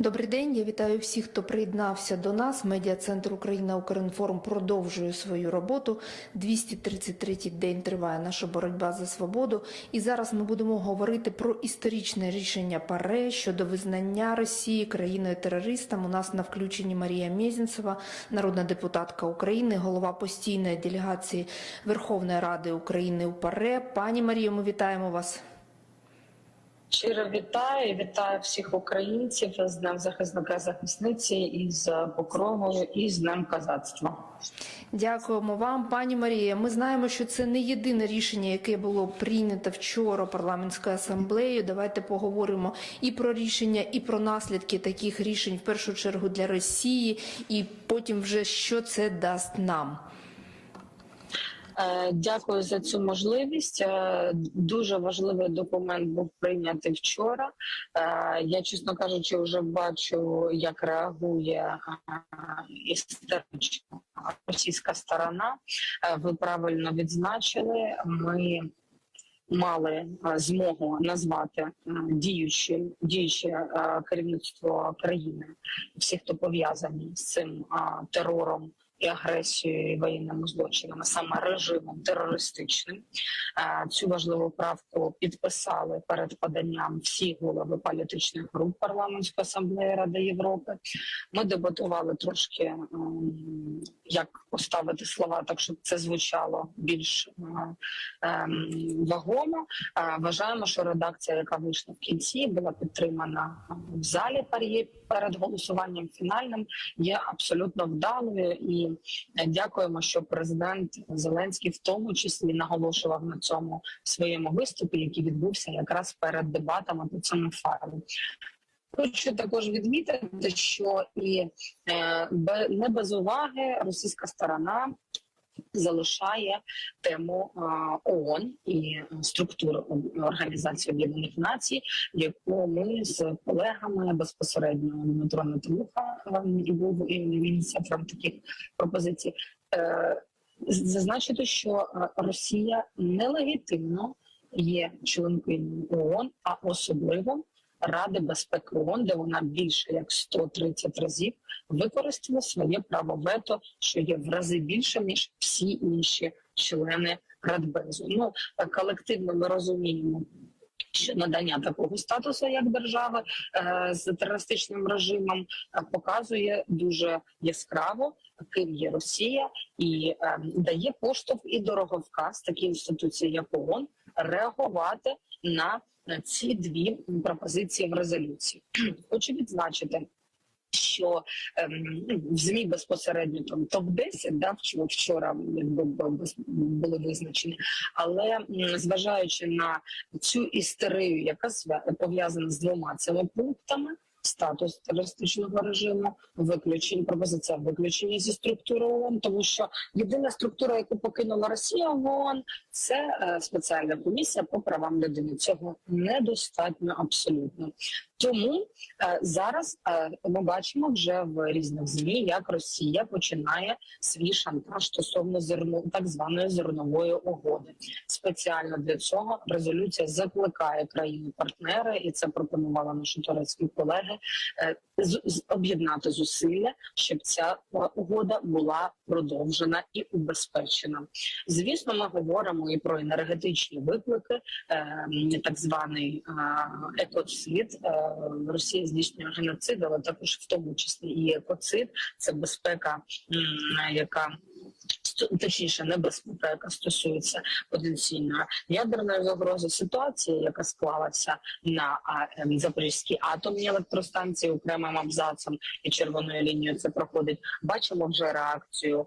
Добрий день. Я вітаю всіх, хто приєднався до нас. Медіа-центр Україна Укрінформ продовжує свою роботу. 233-й день триває наша боротьба за свободу. І зараз ми будемо говорити про історичне рішення ПАРЕ щодо визнання Росії країною терористом. У нас на включенні Марія Мєзінцева, народна депутатка України, голова постійної делегації Верховної Ради України у ПАРЕ. Пані Марію, ми вітаємо вас. Щиро вітаю, вітаю всіх українців з Днем захисника захисниці із покровою і з Днем козацтва. Дякуємо вам, пані Марія. Ми знаємо, що це не єдине рішення, яке було прийнято вчора парламентською асамблеєю. Давайте поговоримо і про рішення, і про наслідки таких рішень в першу чергу для Росії, і потім вже що це дасть нам. Е, Дякую за цю можливість. Е, Дуже важливий документ був прийнятий вчора. Е, Я, чесно кажучи, вже бачу, як реагує історично російська сторона. Ви правильно відзначили. Ми мали змогу назвати е, діюче, керівництво країни, всі, хто пов'язані з цим терором і агресією і воєнними злочинами, саме режимом терористичним. Е, Цю важливу правку підписали перед поданням всі голови політичних груп парламентської асамблеї Ради Європи. Ми дебатували трошки, ем, як поставити слова, так щоб це звучало більш е, ем, вагомо. Е, Вважаємо, що редакція, яка вийшла в кінці, була підтримана в залі перед голосуванням фінальним, є абсолютно вдалою. І е, дякуємо, що президент Зеленський в тому числі наголошував на цьому своєму виступі, який відбувся якраз перед дебатами по цьому файлу. Хочу також відмітити, що і е, не без уваги російська сторона залишає тему ООН і структури Організації Об'єднаних Націй, яку ми з колегами безпосередньо Дмитро Наталуха е, і був ініціатором таких пропозицій. Е, Зазначити, що е, Росія нелегітимно є членкиною ООН, а особливо Ради безпеки ООН, де вона більше як 130 разів використала своє право вето, що є в рази більше ніж всі інші члени Радбезу. Ну колективно ми розуміємо. Що надання такого статусу як держави е, з терористичним режимом е, показує дуже яскраво, ким є Росія, і е, дає поштовх і дороговказ такі інституції, як ООН, реагувати на е, ці дві пропозиції в резолюції. Хочу відзначити. Що ем, ну, в змі безпосередньо там топ 10 да, вчора, вчора були визначені, але зважаючи на цю істерію, яка пов'язана з двома цими пунктами. Статус терористичного режиму, виключення пропозиція виключення зі структури ООН, тому що єдина структура, яку покинула Росія в ООН, це е, спеціальна комісія по правам людини. Цього недостатньо абсолютно. Тому е, зараз е, ми бачимо вже в різних змі, як Росія починає свій шантаж стосовно зерно так званої зернової угоди. Спеціально для цього резолюція закликає країни-партнери, і це пропонували наші турецькі колеги. З- об'єднати зусилля, щоб ця е, угода була продовжена і убезпечена. Звісно, ми говоримо і про енергетичні виклики, е, так званий е, екоцид. Росія здійснює геноцид, але також в тому числі і екоцид. Це безпека, яка точніше небезпека, яка стосується потенційної ядерної загрози. Ситуація, яка склалася на ем, Запорізькій атомній електростанції окремим абзацом і червоною лінією це проходить. Бачимо вже реакцію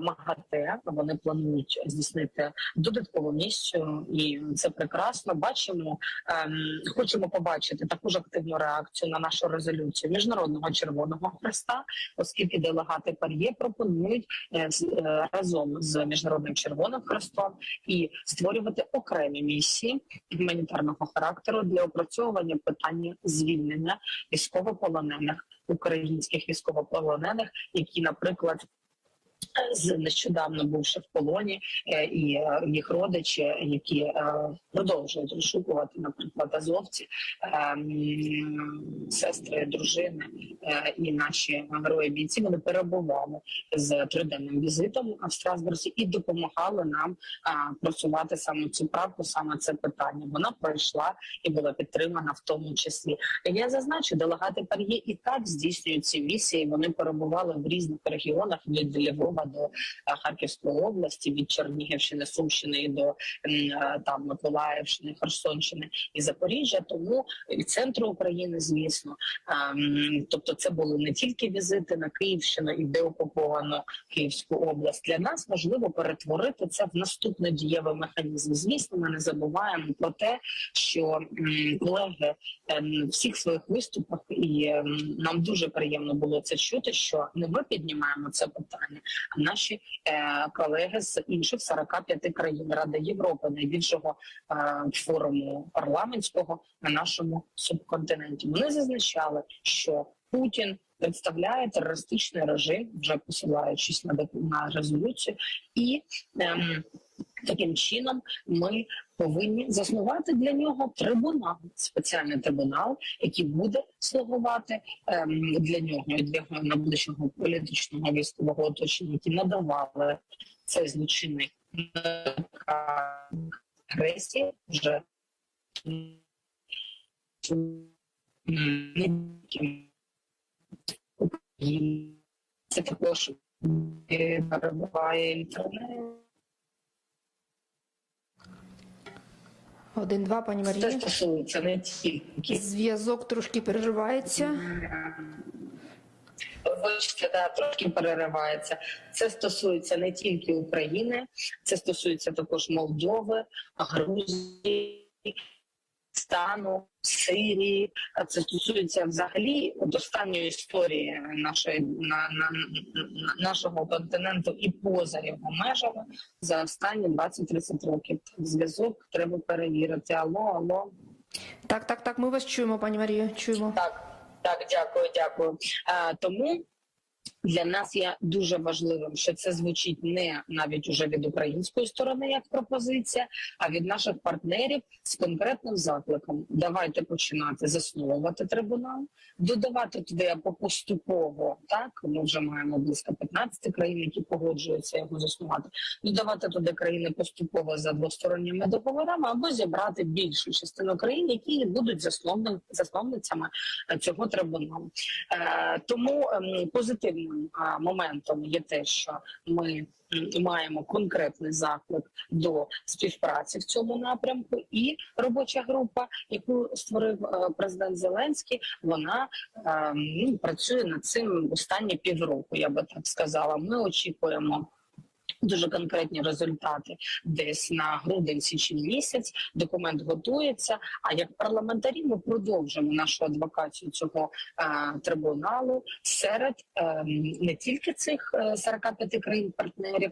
МАГАТЕ. Вони планують здійснити додаткову місію, і це прекрасно. Бачимо, ем, хочемо побачити таку ж активну реакцію на нашу резолюцію міжнародного червоного хреста, оскільки делегати пар'є пропонують е, з- е, разом з міжнародним червоним хрестом і створювати окремі місії гуманітарного характеру для опрацьовування питання звільнення військовополонених українських військовополонених, які, наприклад, нещодавно бувши в полоні, е, і е, їх родичі, які е, продовжують розшукувати, наприклад, азовці, е, сестри, дружини і наші герої бійці вони перебували з триденним візитом в Страсбурзі і допомагали нам просувати саме цю правку, саме це питання. Вона пройшла і була підтримана в тому числі. Я зазначу, делегати Пар'є і так здійснюють ці місії. Вони перебували в різних регіонах від Львова до е, Харківської області, від Чернігівщини, Сумщини і до е, там Миколаївщини, Херсонщини і Запоріжжя. Тому і центру України, звісно. Ем, Тобто, це були не тільки візити на Київщину і деокуповану Київську область. Для нас важливо перетворити це в наступний дієвий механізм. Звісно, ми не забуваємо про те, що колеги всіх своїх виступах, і нам дуже приємно було це чути. Що не ми піднімаємо це питання, наші е, колеги з інших 45 країн Ради Європи, найбільшого е, форуму парламентського на нашому субконтиненті. Вони зазначали, що Путін представляє терористичний режим, вже посилаючись на на резолюцію, і ем, таким чином ми повинні заснувати для нього трибунал, спеціальний трибунал, який буде слугувати ем, для нього і для його найближчого політичного військового оточення, які надавали цей злочинний агресії вже. Це також перебуває інтернет. Один-два, пані Марія. стосується не тільки Зв'язок трошки переривається. Вибачте, да, трошки переривається. Це стосується не тільки України, це стосується також Молдови, Грузії, Стану, Сирії. Це стосується взагалі от останньої історії нашої на, на, на нашого континенту і поза його межами за останні 20-30 років. Зв'язок треба перевірити. Алло, алло. Так, так, так. Ми вас чуємо, пані Марія. Чуємо. Так, так, дякую, дякую. А, тому для нас є дуже важливим, що це звучить не навіть уже від української сторони як пропозиція, а від наших партнерів з конкретним закликом. Давайте починати засновувати трибунал, додавати туди або поступово. Так ми вже маємо близько 15 країн, які погоджуються його заснувати. Додавати туди країни поступово за двосторонніми договорами, або зібрати більшу частину країн, які будуть засновницями е, цього трибуналу. Е, тому ем, а, моментом є те, що ми маємо конкретний заклик до співпраці в цьому напрямку, і робоча група, яку створив е, президент Зеленський, вона ем, ну, працює над цим останні півроку. Я би так сказала. Ми очікуємо. Дуже конкретні результати десь на грудень-січень місяць. Документ готується. А як парламентарі ми продовжимо нашу адвокацію цього е, трибуналу серед е, не тільки цих е, 45 країн партнерів,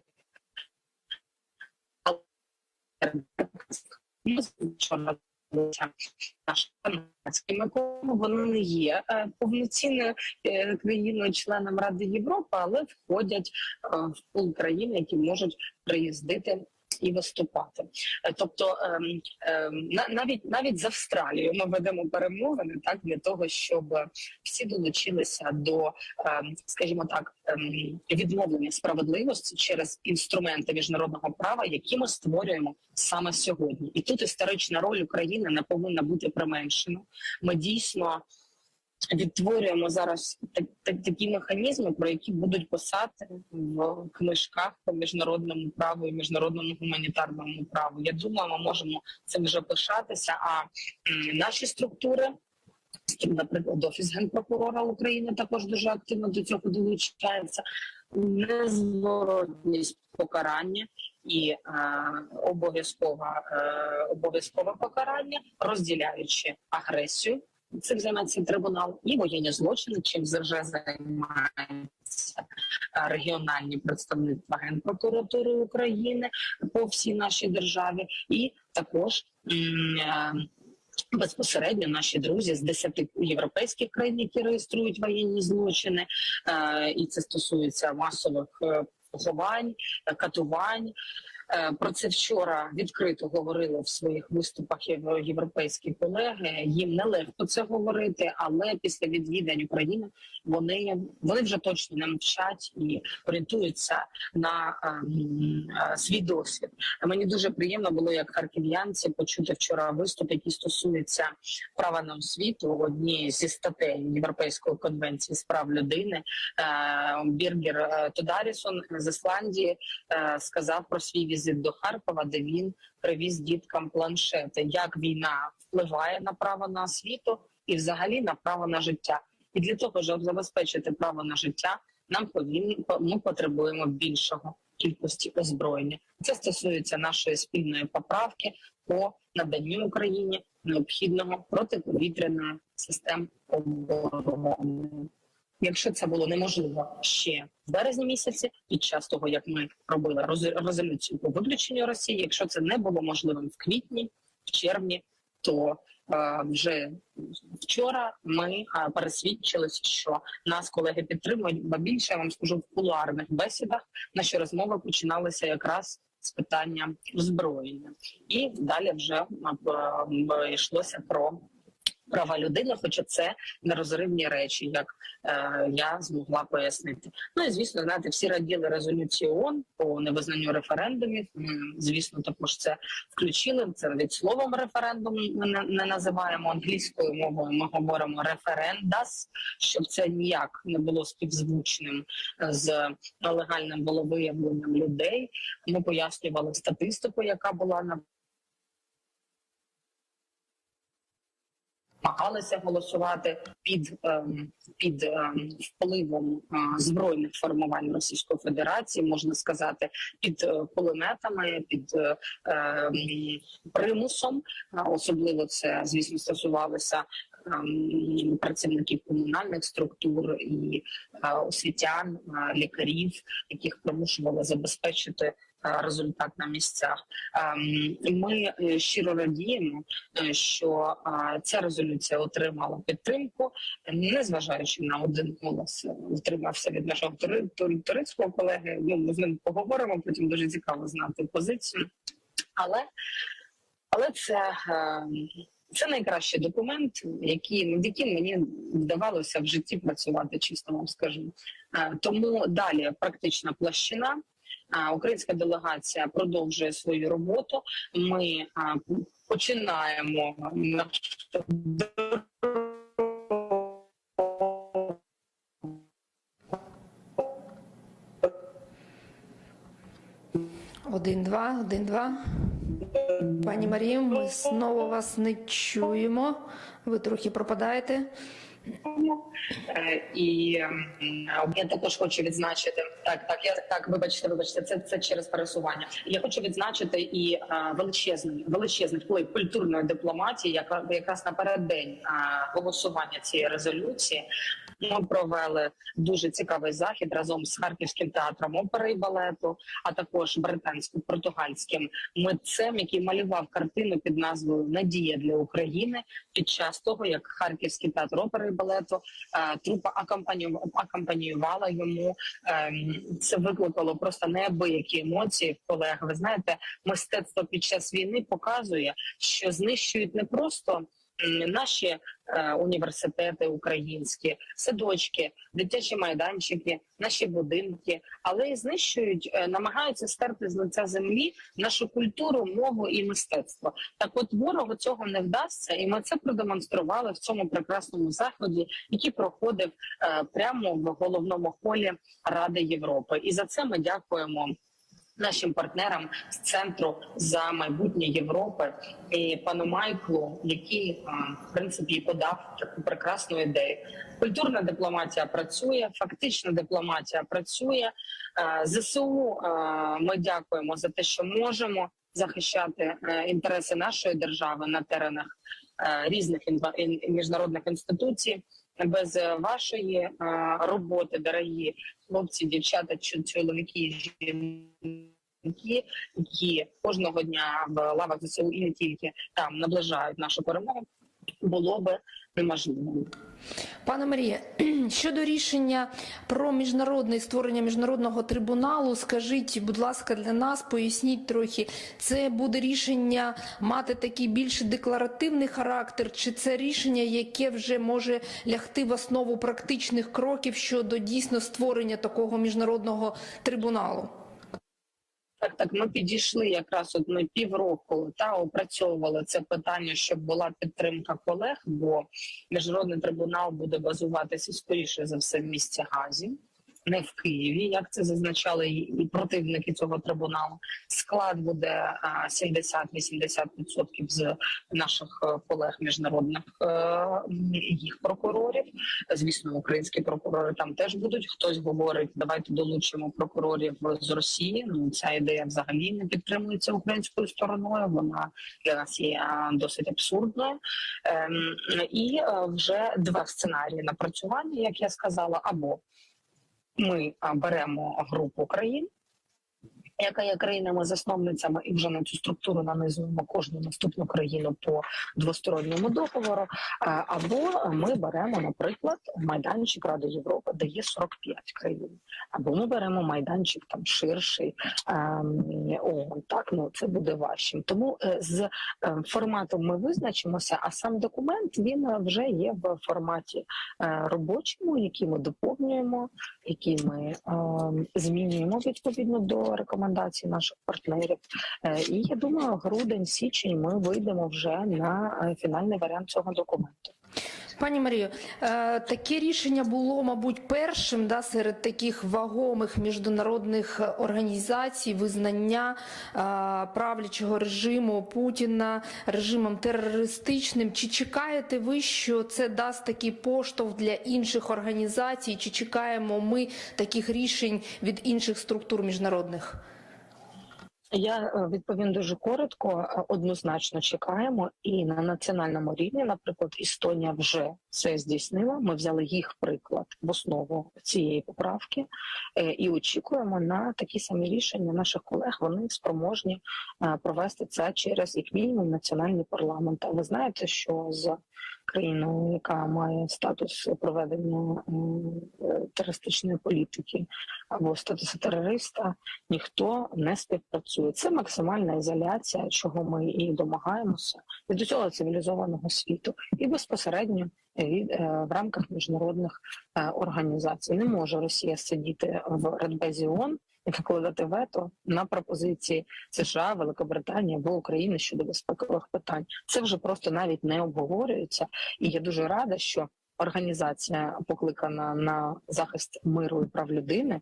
але нашими вони не є е, повноцінною е, країною-членом Ради Європи, але входять е, в пул країн, які можуть приїздити. І виступати, Е, тобто ем, ем, на- навіть навіть з Австралією ми ведемо перемовини так для того, щоб всі долучилися до, ем, скажімо так, відновлення справедливості через інструменти міжнародного права, які ми створюємо саме сьогодні. І тут історична роль України не повинна бути применшена. Ми дійсно відтворюємо зараз так, так, такі механізми, про які будуть писати в книжках по міжнародному праву і міжнародному гуманітарному праву. Я думаю, ми можемо цим вже пишатися. А наші структури. Наприклад, офіс генпрокурора України також дуже активно до цього долучається. Незворотність покарання і е, обов'язкове обов'язкове покарання, розділяючи агресію. Цим займається трибунал. І воєнні злочини, чим вже займаються е, регіональні представництва Генпрокуратури України по всій нашій державі, і також е, безпосередньо наші друзі з 10 європейських країн, які реєструють воєнні злочини, е, і це стосується масових поховань, катувань. Е, Про це вчора відкрито говорили в своїх виступах єв- європейські колеги. Їм нелегко це говорити, але після відвідань України вони вони вже точно не мовчать і орієнтуються на ем, е, свій досвід. Мені дуже приємно було як харків'янці почути вчора виступ, який стосується права на освіту. Однієї зі статей Європейської конвенції з прав людини. Е, Біргер е, Тодарісон з Ісландії е, сказав про свій візит до Харкова, де він привіз діткам планшети. Як війна впливає на право на освіту і, взагалі, на право на життя. І для того, щоб забезпечити право на життя, нам повинні ми потребуємо більшого кількості озброєння. Це стосується нашої спільної поправки по наданню Україні необхідного протиповітряної систем оборони. Якщо це було неможливо ще в березні місяці, під час того як ми робили резолюцію по виключенню Росії, якщо це не було можливим в квітні, в червні, то е, вже вчора ми е, пересвідчилися, що нас колеги підтримують. Ба більше я вам скажу в кулуарних бесідах. Наші розмови починалися якраз з питання озброєння, і далі вже е, е, йшлося про права людини, хоча це нерозривні речі, як е, я змогла пояснити. Ну і звісно, знаєте, всі раділи резолюції ООН по невизнанню референдумів. Ми, звісно, також це включили. Це від словом референдум ми не, не називаємо англійською мовою. Ми говоримо референдас, щоб це ніяк не було співзвучним е, з легальним волевиявленням людей. Ми пояснювали статистику, яка була на намагалися голосувати під ем, під ем, впливом е, збройних формувань Російської Федерації, можна сказати, під е, кулеметами, під е, ем, примусом. Особливо це звісно стосувалося працівників комунальних структур і освітян, лікарів, яких примушували забезпечити результат на місцях. Ем, Ми е, щиро радіємо, е, що е, ця резолюція отримала підтримку, незважаючи на один голос, е, утримався від нашого тури- тур- турецького колеги. Ну ми з ним поговоримо. Потім дуже цікаво знати позицію. Але але це, е, це найкращий документ, який над яким мені вдавалося в житті працювати, чесно вам скажу. Е, Тому далі практична площина. Українська делегація продовжує свою роботу. Ми починаємо Один, два, один, два. Пані Марію, ми знову вас не чуємо. Ви трохи пропадаєте. Е, І я також хочу відзначити так, так, я так, вибачте, вибачте, це, це через пересування. Я хочу відзначити і е, величезний величезний вплив культурної дипломатії, яка якраз напереддень е, голосування цієї резолюції. Ми провели дуже цікавий захід разом з харківським театром опери і балету, а також британсько-португальським митцем, який малював картину під назвою Надія для України під час того, як харківський театр опери і балету трупа акомпанію- акомпаніювала йому. Ем, Це викликало просто неабиякі емоції в колег. Ви знаєте, мистецтво під час війни показує, що знищують не просто наші е, університети українські, садочки, дитячі майданчики, наші будинки, але й знищують, е, намагаються стерти з лиця землі нашу культуру, мову і мистецтво. Так, от ворогу цього не вдасться, і ми це продемонстрували в цьому прекрасному заході, який проходив е, прямо в головному холі Ради Європи. І за це ми дякуємо. Нашим партнерам з центру за майбутнє Європи і пану Майклу, який в принципі подав таку прекрасну ідею. Культурна дипломатія працює, фактична дипломатія працює. Зсу ми дякуємо за те, що можемо захищати е, інтереси нашої держави на теренах е, різних міжнародних інституцій. Без е, вашої е, роботи, дорогі хлопці, дівчата, чо- чоловіки, жінки, які кожного дня в лавах ЗСУ і не тільки там наближають нашу перемогу. Було би неможливим. Пане Марія, щодо рішення про міжнародне створення міжнародного трибуналу, скажіть, будь ласка, для нас поясніть трохи, це буде рішення мати такий більш декларативний характер, чи це рішення, яке вже може лягти в основу практичних кроків щодо дійсно створення такого міжнародного трибуналу? Так, так, ми підійшли якраз от ми півроку та опрацьовували це питання, щоб була підтримка колег, бо міжнародний трибунал буде базуватися скоріше за все в місті Газі, не в Києві, як це зазначали і противники цього трибуналу. Склад буде а, 70-80% з наших е, колег міжнародних е, їх прокурорів. Звісно, українські прокурори там теж будуть. Хтось говорить, давайте долучимо прокурорів з Росії. Ну ця ідея взагалі не підтримується українською стороною. Вона для нас є досить абсурдною. Ем, і е, вже два сценарії напрацювання, як я сказала, або ми беремо групу країн. Яка є країнами-засновницями, і вже на цю структуру нанизуємо кожну наступну країну по двосторонньому договору. Або ми беремо, наприклад, майданчик Ради Європи, де є 45 країн, або ми беремо майданчик там ширший ем, ООН. Так ну це буде важчим. Тому е, з е, форматом ми визначимося, а сам документ він е, вже є в форматі робочому, який ми доповнюємо, який ми ем, змінюємо відповідно до рекомендацій наших партнерів. Е, І я думаю, грудень, січень ми вийдемо вже на е, фінальний варіант цього документу. Пані Марію, е, таке рішення було, мабуть, першим да, серед таких вагомих міжнародних організацій визнання е, правлячого режиму Путіна режимом терористичним. Чи чекаєте ви, що це дасть такий поштовх для інших організацій? Чи чекаємо ми таких рішень від інших структур міжнародних? Я е, відповім дуже коротко. Е, Однозначно чекаємо, і на національному рівні, наприклад, Естонія вже це здійснила. Ми взяли їх приклад в основу цієї поправки е, і очікуємо на такі самі рішення наших колег. Вони спроможні провести це через як мінімум національний парламент. Ви знаєте, що з країною, яка має статус проведення е, терористичної політики або статусу терориста, ніхто не співпрацює. Це максимальна ізоляція, чого ми і домагаємося від усього цивілізованого світу, і безпосередньо від е, в рамках міжнародних е, організацій. Не може Росія сидіти в Радбезі ООН накладати вето на пропозиції США, Великобританії або України щодо безпекових питань. Це вже просто навіть не обговорюється, і я дуже рада, що організація покликана на захист миру і прав людини,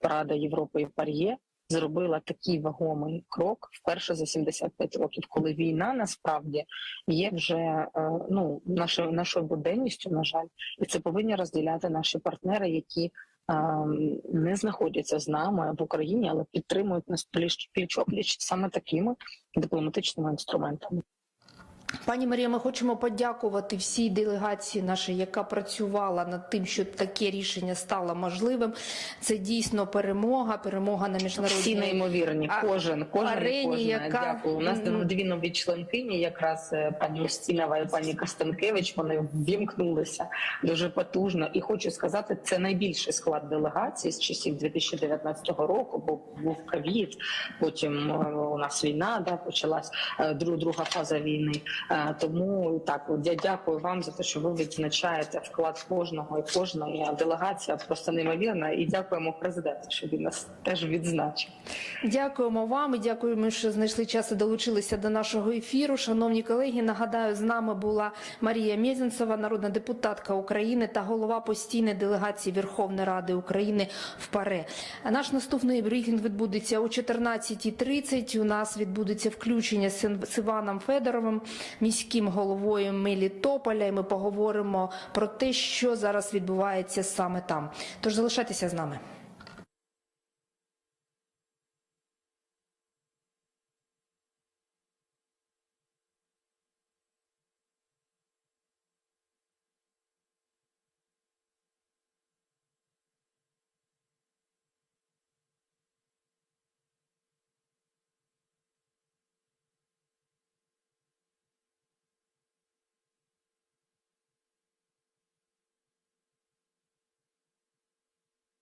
Рада Європи і Пар'є. Зробила такий вагомий крок вперше за 75 років, коли війна насправді є вже е, ну нашою нашою буденністю, на жаль, і це повинні розділяти наші партнери, які не знаходяться з нами в Україні, але підтримують нас пліч пліч опліч саме такими дипломатичними інструментами. Пані Марія, ми хочемо подякувати всій делегації нашій, яка працювала над тим, що таке рішення стало можливим. Це дійсно перемога, перемога на міжнародній Всі неймовірні, кожен, кожен, арені, кожна. яка- Дякую. У нас дві нові членкині, якраз е, пані Устінова і пані Костенкевич. Вони ввімкнулися дуже потужно. І хочу сказати, це найбільший склад делегації з часів 2019 року, бо був ковід. Потім е, у нас війна да почалась е, друга фаза війни. Тому так, я дякую вам за те, що ви відзначаєте вклад кожного і кожної делегація просто неймовірна. І дякуємо президенту, що він нас теж відзначив. Дякуємо вам і дякуємо, що знайшли час і долучилися до нашого ефіру. Шановні колеги, нагадаю, з нами була Марія Мєзінцева, народна депутатка України та голова постійної делегації Верховної Ради України в ПАРЕ. Наш наступний брифінг відбудеться о 14.30. У нас відбудеться включення з Іваном Федоровим, міським головою Мелітополя. І ми поговоримо про те, що зараз відбувається саме там. Тож залишайтеся з нами.